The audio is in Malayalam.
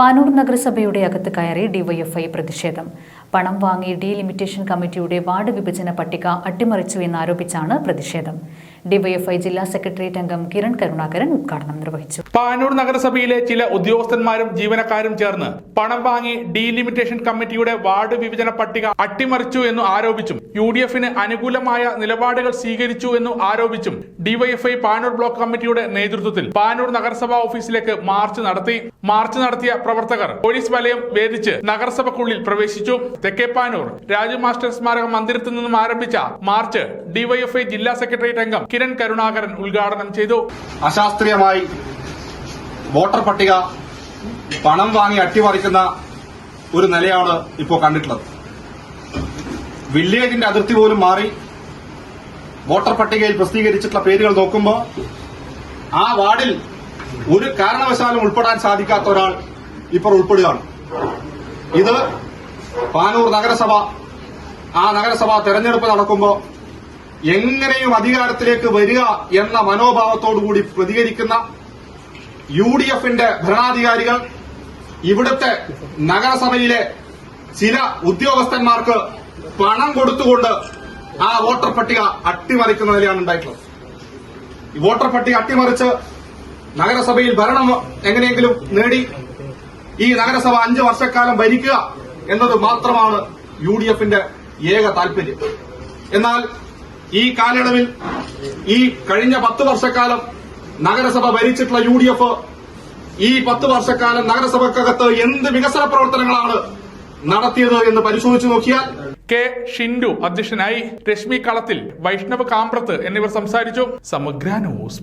പാനൂർ നഗരസഭയുടെ അകത്ത് കയറി ഡിവൈഎഫ്ഐ പ്രതിഷേധം. പണം വാങ്ങി ഡീലിമിറ്റേഷൻ കമ്മിറ്റിയുടെ വാർഡ് വിഭജന പട്ടിക അട്ടിമറിച്ചു എന്നാരോപിച്ചാണ് പ്രതിഷേധം. ഡിവൈഎഫ്ഐ ജില്ലാ സെക്രട്ടേറിയറ്റ് അംഗം കിരൺ കരുണാകരൻ ഉദ്ഘാടനം നിർവഹിച്ചു. പാനൂർ നഗരസഭയിലെ ചില ഉദ്യോഗസ്ഥന്മാരും ജീവനക്കാരും ചേർന്ന് പണം വാങ്ങി ഡീലിമിറ്റേഷൻ കമ്മിറ്റിയുടെ വാർഡ് വിഭജന പട്ടിക അട്ടിമറിച്ചു എന്ന് ആരോപിച്ചും യു ഡി എഫിന് അനുകൂലമായ നിലപാടുകൾ സ്വീകരിച്ചു എന്ന് ആരോപിച്ചും ഡിവൈഎഫ്ഐ പാനൂർ ബ്ലോക്ക് കമ്മിറ്റിയുടെ നേതൃത്വത്തിൽ പാനൂർ നഗരസഭാ ഓഫീസിലേക്ക് മാർച്ച് നടത്തി മാർച്ച് നടത്തിയ പ്രവർത്തകർ. പോലീസ് വലയം വേദിച്ച് നഗരസഭക്കുള്ളിൽ പ്രവേശിച്ചു. തെക്കേപ്പാനൂർ രാജമാസ്റ്റർ സ്മാരക മന്ദിരത്തിൽ നിന്നും ആരംഭിച്ച മാർച്ച് ഡിവൈഎഫ്ഐ ജില്ലാ സെക്രട്ടേറിയറ്റ് അംഗം കിരൺ കരുണാകരൻ ഉദ്ഘാടനം ചെയ്തു. അശാസ്ത്രീയമായി വോട്ടർ പട്ടിക പണം വാങ്ങി അട്ടിമറിക്കുന്ന ഒരു നിലയാണ് ഇപ്പോൾ കണ്ടിട്ടുള്ളത്. വില്ലേജിന്റെ അതിർത്തി പോലും മാറി വോട്ടർ പട്ടികയിൽ പ്രസിദ്ധീകരിച്ചിട്ടുള്ള പേരുകൾ നോക്കുമ്പോൾ ആ വാർഡിൽ ഒരു കാരണവശാലും ഉൾപ്പെടാൻ സാധിക്കാത്ത ഒരാൾ ഇപ്പോൾ ഉൾപ്പെടുകയാണ്. ഇത് പാനൂർ നഗരസഭ ആ നഗരസഭ തെരഞ്ഞെടുപ്പ് നടക്കുമ്പോൾ എങ്ങനെയും അധികാരത്തിലേക്ക് വരിക എന്ന മനോഭാവത്തോടുകൂടി പ്രതികരിക്കുന്ന യു ഡി എഫിന്റെ ഭരണാധികാരികൾ ഇവിടുത്തെ നഗരസഭയിലെ ചില ഉദ്യോഗസ്ഥന്മാർക്ക് പണം കൊടുത്തുകൊണ്ട് ആ വോട്ടർ പട്ടിക അട്ടിമറിക്കുന്ന നിലയാണ് ഉണ്ടായിട്ടുള്ളത്. വോട്ടർ പട്ടിക അട്ടിമറിച്ച് നഗരസഭയിൽ ഭരണം എങ്ങനെയെങ്കിലും നേടി ഈ നഗരസഭ അഞ്ച് വർഷക്കാലം ഭരിക്കുക എന്നത് മാത്രമാണ് യു ഡി എഫിന്റെ ഏക താൽപര്യം എന്നാൽ ഈ കാലയളവിൽ ഈ കഴിഞ്ഞ പത്ത് വർഷക്കാലം നഗരസഭ ഭരിച്ചിട്ടുള്ള യു ഡി എഫ് ഈ പത്ത് വർഷക്കാലം നഗരസഭക്കകത്ത് എന്ത് വികസന പ്രവർത്തനങ്ങളാണ് നടത്തിയത് എന്ന് പരിശോധിച്ചു നോക്കിയാൽ കെ ഷിൻഡു അധ്യക്ഷനായി രശ്മി കളത്തിൽ വൈഷ്ണവ് കാമ്പ്രത്ത് എന്നിവർ സംസാരിച്ചു. സമഗ്ര ന്യൂസ്